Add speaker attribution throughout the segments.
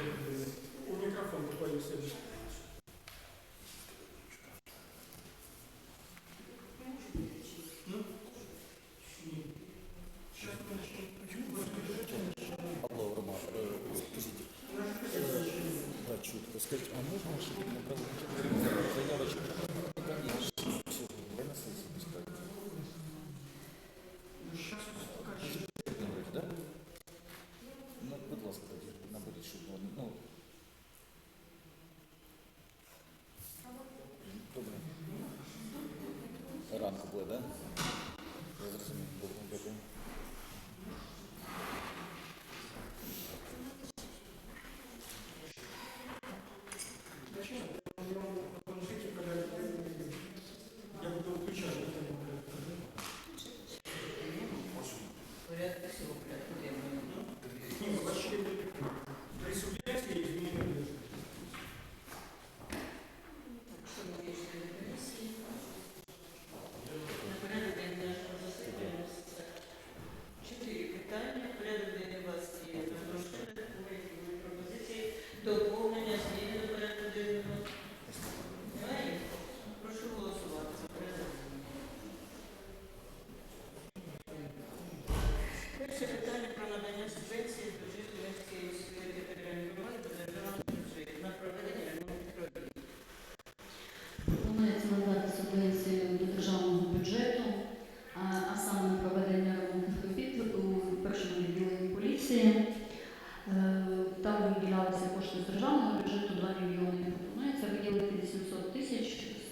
Speaker 1: Вообще, это, э, у микрофон такой себе.
Speaker 2: Алло, Рома, э, скажите, да, чутко, скажите, а можно ошибку на праздник? Заявочку?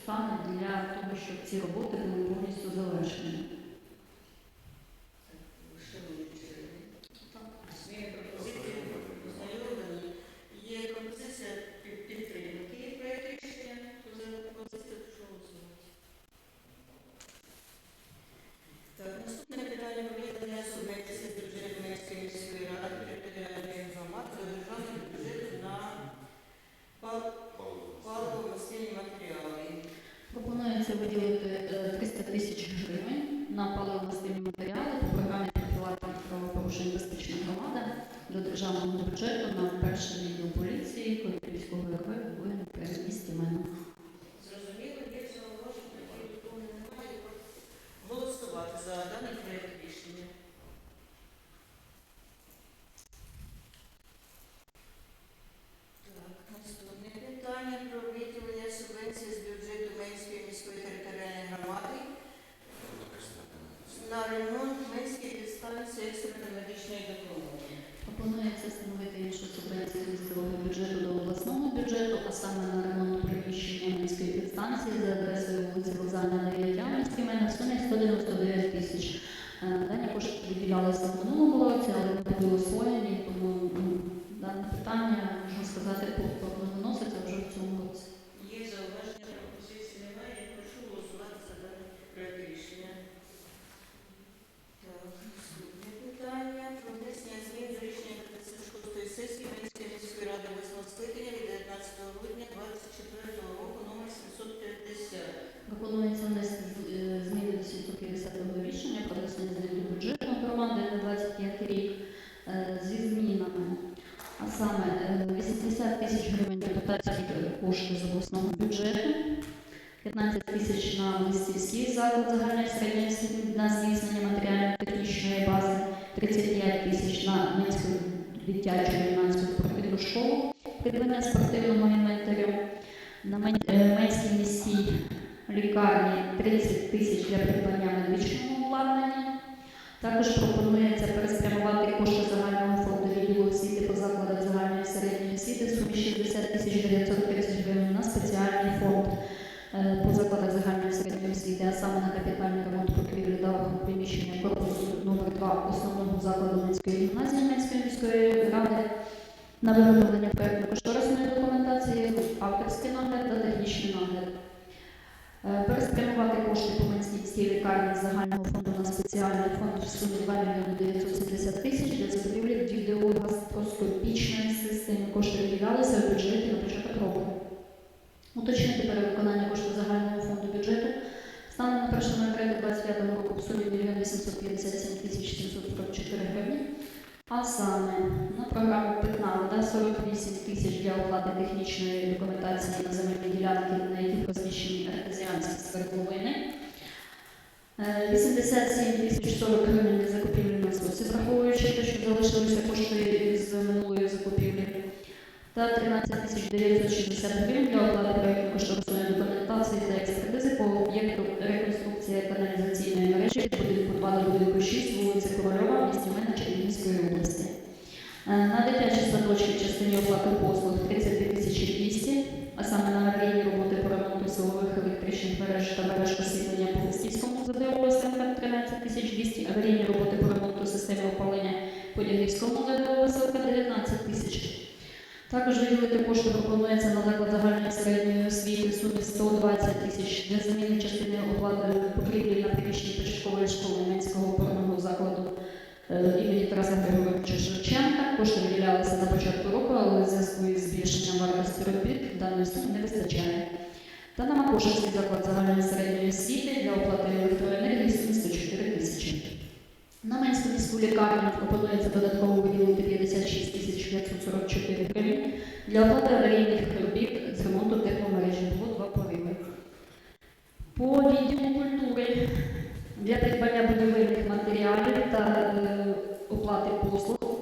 Speaker 3: Саме для того, щоб ці роботи були повністю завершені. Виділити е, 300 тисяч гривень на паливно-мастильні матеріали по програмі профілактики правопорушень безпечна громада до державного бюджету на перший відділ поліції кошти кошти з обласного бюджету, 15 тисяч на листівський заклад загальної середньої освіти на зміцнення матеріально-технічної бази, 35 тисяч на Минську дитячу юнацьку спортивну школу, придбання спортивного інвентарю, на Мен- е, Менській міській лікарні 30 тисяч для придбання медичного обладнання. Також пропонується переспрямувати кошти загального фонду відділу освіти по закладах загальної середньої освіти в сумі 60 тисяч 930 гривень на спеціальний фонд е, по закладах загальної середньої освіти, а саме на капітальний ремонт покрівлі даху приміщення корпусу номер 2 основного закладу Минської гімназії Минської міської ради на виготовлення проєктно-кошторисної документації, авторський нагляд та технічний нагляд. Е, Переспрямувати кошти по Менській лікарні загального спеціальний фонд в сумі 2 мільйони 970 тисяч для закупівлі відеогастроскопічної системи. Кошти виділялися в бюджеті на початок року. Уточнити перевиконання коштів загального фонду бюджету станом на 1.03.25 року в сумі 1 857 тисяч 744 гривні. А саме на програму Питна 48 тисяч для оплати технічної документації на земельні ділянки, на яких розміщені артезіанські свердловини. Е, 87 тисяч 40 гривень для закупівлі насосів, враховуючи те, що залишилися кошти з минулої закупівлі. Та 13 тисяч 960 гривень для оплати проєктно кошторисної документації та експертизи по об'єкту реконструкція каналізаційної мережі від будинку 2 до будинку 6 вулиці Корольова, місті Мена Чернігівської області. Е, На дитячі садочки частині оплати послуг 32 тисячі 200, а саме на аварійні роботи по ремонту силових електричних мереж та мереж освітлення по Листівському ЗДО СМК 13 тисяч 200, аварійні роботи по ремонту системи опалення ЗДО СМК 19 тисяч. Також виділити кошти пропонується на заклад загальної середньої освіти в сумі 120 тисяч для заміни частини оплати покрівлі на приміщенні початкової школи Менського опорного закладу е, імені Тараса Григоровича Шевченка. Кошти виділялися на початку року, але в зв'язку із збільшенням вартості робіт даної суми не вистачає. Та на Макушинський заклад загальної середньої освіти для оплати електроенергії в сумі 104 тисячі. На Менську міську лікарню пропонується додатково виділити 56 тисяч 544 гривень для оплати аварійних робіт з ремонту тепломережі. Було два пориви. По відділу культури для придбання будівельних матеріалів та е, оплати послуг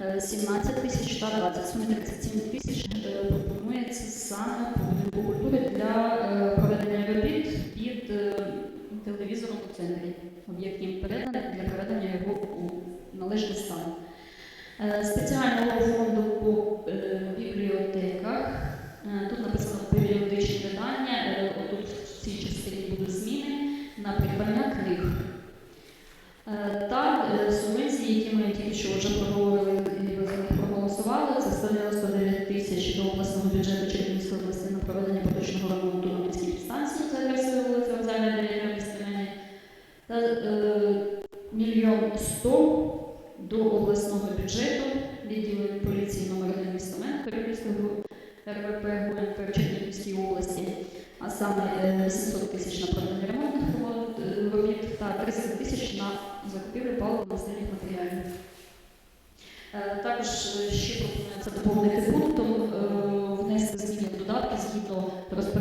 Speaker 3: е, 17 тисяч та 20 суми 37 тисяч е, пропонується саме по будинку культури для е, проведення робіт під е, телевізором у центрі. Об'єкт їм переданий для передання його у належний стан. Е, Спеціального фонду по РВП Гуль в Чернігівській області, а саме 700 тисяч на проведення ремонтних робот, е, робіт та 30 тисяч на закупівлю паливно-мастильних матеріалів. Е, Також е, ще пропонується доповнити пунктом е, внести зміни додатки згідно роз-